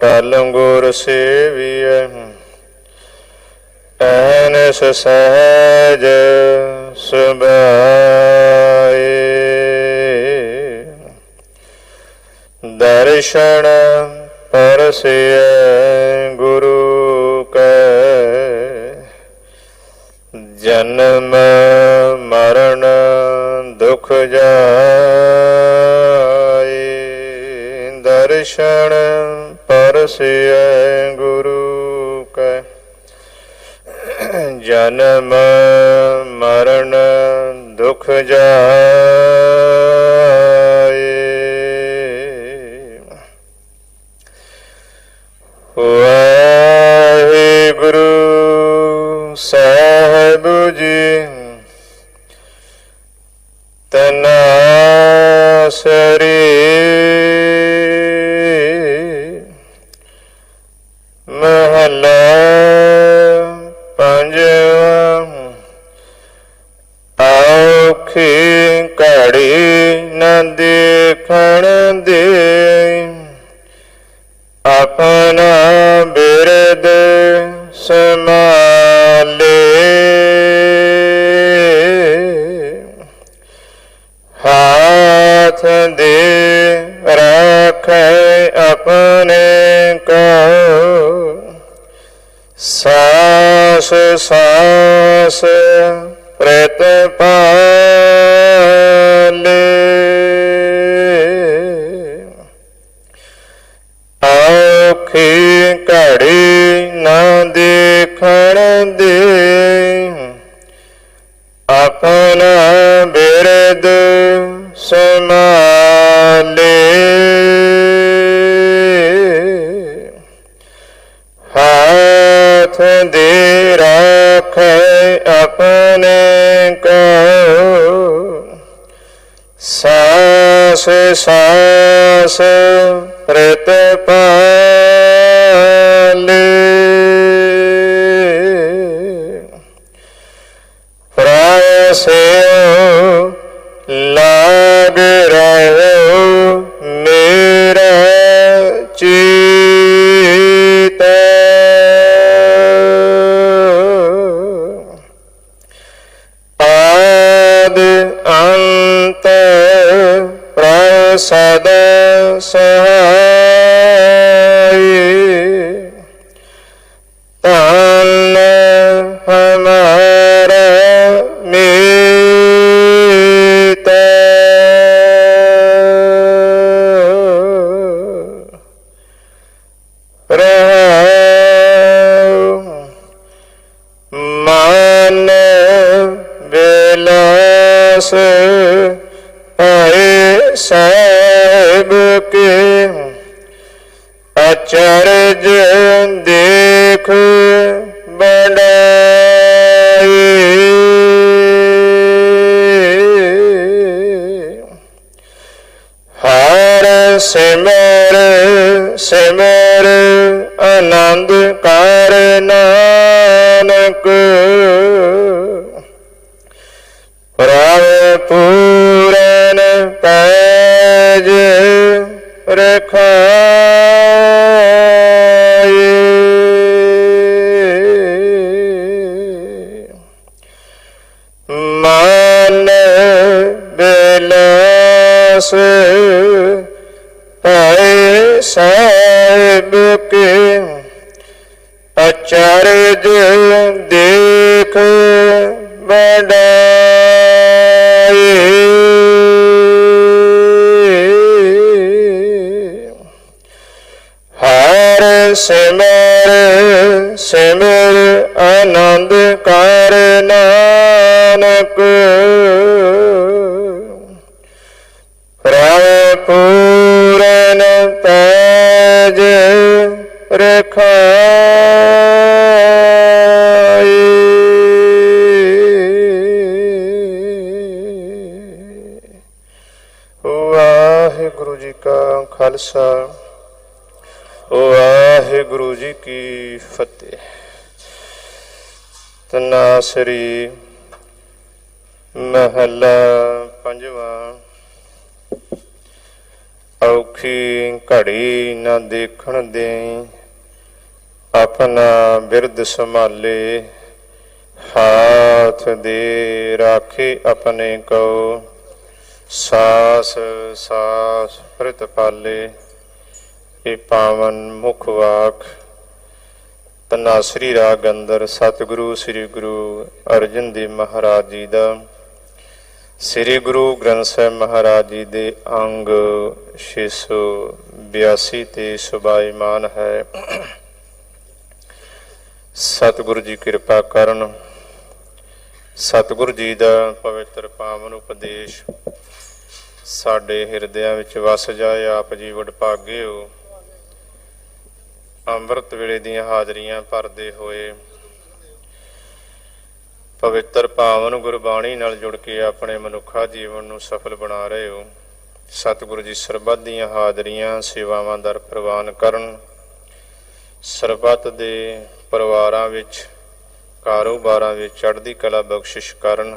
ਟਲ ਗੁਰ ਸੇਵੀਐ। ਐਨਸ ਸਹਿਜ ਸੁਭਾਏ। ਦਰਸ਼ਨ ਪਰਸਿਐ ਗੁਰੂ ਕੈ। ਜਨਮ ਜਨਮ ਮਰਨ ਦੁਖ ਜਾ ਨ ਦੇਖਣ ਦੇ। ਆਪਣਾ ਬਿਰਦ ਸਮਾਲੇ ਹਾਥ ਦੇ ਰੱਖੇ ਆਪਣੇ ਕੋ ਸਾਸ ਸਾਸ ਪ੍ਰਤ ਔਖੀ ਘੜੀ ਨਾ ਦੇਖਣ ਦੇ। ਆਪਣਾ ਬਿਰਦ ਸਮਾਲੇ ਹਾਥ ਦੇ ਰੱਖੇ ਆਪਣੇ ਕੋ ਸਾਸ ਸਾਸ ਪ੍ਰਤ ਪਾਲੇ ਪ੍ਰਸਿਓ ਲਾਗ ਰਹੋ ਮੇਰਾ ਚੀਤ। ਆਦ ਅੰਤ ਪ੍ਰਸਦ ਸਹਾਈ ਬਿਲਾਸ ਆਏ ਸਾਹਿਬ ਕੇ। ਅਚਰਜ ਦੇਖ ਬੜਾਈ ਹਰ ਸਿਮਰ ਸਿਮਰ ਆਨੰਦ ਕਰ ਨਾਨਕ। ਪੂਰਨ ਪੈਜ ਰਖਾਏ। ਮਨ ਬਿਲਾਸ ਪਾਏ ਸਾਹਿਬ ਕੇ ਅਚਰਜ ਦੇਖ ਬੜਾਈ ਹਰ ਸਿਮਰ ਸਿਮਰ ਆਨੰਦ ਕਰ ਨਾਨਕ। ਪ੍ਰਭ ਪੂਰਨ ਪੈਜ ਰਖਾਈ ਜੀ ਕਾ ਖਾਲਸਾ। ਵਾਹਿਗੁਰੂ ਜੀ ਕੀ ਫਤਿਹ। ਤਨਾਸਰੀ ਮਹੱਲਾ ਪੰਜਵਾਂ। ਔਖੀ ਘੜੀ ਨਾ ਦੇਖਣ ਦੇ ਆਪਣਾ ਬਿਰਦ ਸੰਭਾਲੇ। ਹਾਥ ਦੇ ਰਾਖੇ ਆਪਣੇ ਕੋ ਸਾਸ ਸਾਸ ਪ੍ਰਤ ਪਾਲੇ, ਇਹ ਪਾਵਨ ਮੁਖ ਵਾਕ। ਤਨਾਸਰੀ ਰਾਗ ਅੰਦਰ ਸਤਿਗੁਰੂ, ਸ੍ਰੀ ਗੁਰੂ ਅਰਜਨ ਦੇਵ ਮਹਾਰਾਜ ਜੀ ਦਾ। ਸ੍ਰੀ ਗੁਰੂ ਗ੍ਰੰਥ ਸਾਹਿਬ ਮਹਾਰਾਜ ਜੀ ਦੇ ਅੰਗ 682 ਤੇ ਸੁਭਾਈਮਾਨ ਹੈ। ਸਤਿਗੁਰੂ ਜੀ ਕਿਰਪਾ ਕਰਨ। ਸਤਿਗੁਰੂ ਜੀ ਦਾ ਪਵਿੱਤਰ ਪਾਵਨ ਉਪਦੇਸ਼ ਸਾਡੇ ਹਿਰਦਿਆਂ ਵਿੱਚ ਵਸ ਜਾਏ ਆਪ ਜੀ ਵਡਭਾਗੇ ਹੋ ਅੰਮ੍ਰਿਤ ਵੇਲੇ ਦੀਆਂ ਹਾਜ਼ਰੀਆਂ ਭਰਦੇ ਹੋਏ ਪਵਿੱਤਰ ਪਾਵਨ ਗੁਰਬਾਣੀ ਨਾਲ ਜੁੜ ਕੇ ਆਪਣੇ ਮਨੁੱਖਾ ਜੀਵਨ ਨੂੰ ਸਫਲ ਬਣਾ ਰਹੇ ਹੋ। ਸਤਿਗੁਰੂ ਜੀ ਸਰਬੱਤ ਦੀਆਂ ਹਾਜ਼ਰੀਆਂ, ਸੇਵਾਵਾਂ ਦਰ ਪ੍ਰਵਾਨ ਕਰਨ, ਸਰਬੱਤ ਦੇ ਪਰਿਵਾਰਾਂ ਵਿੱਚ, ਕਾਰੋਬਾਰਾਂ ਵਿੱਚ ਚੜ੍ਹਦੀ ਕਲਾ ਬਖਸ਼ਿਸ਼ ਕਰਨ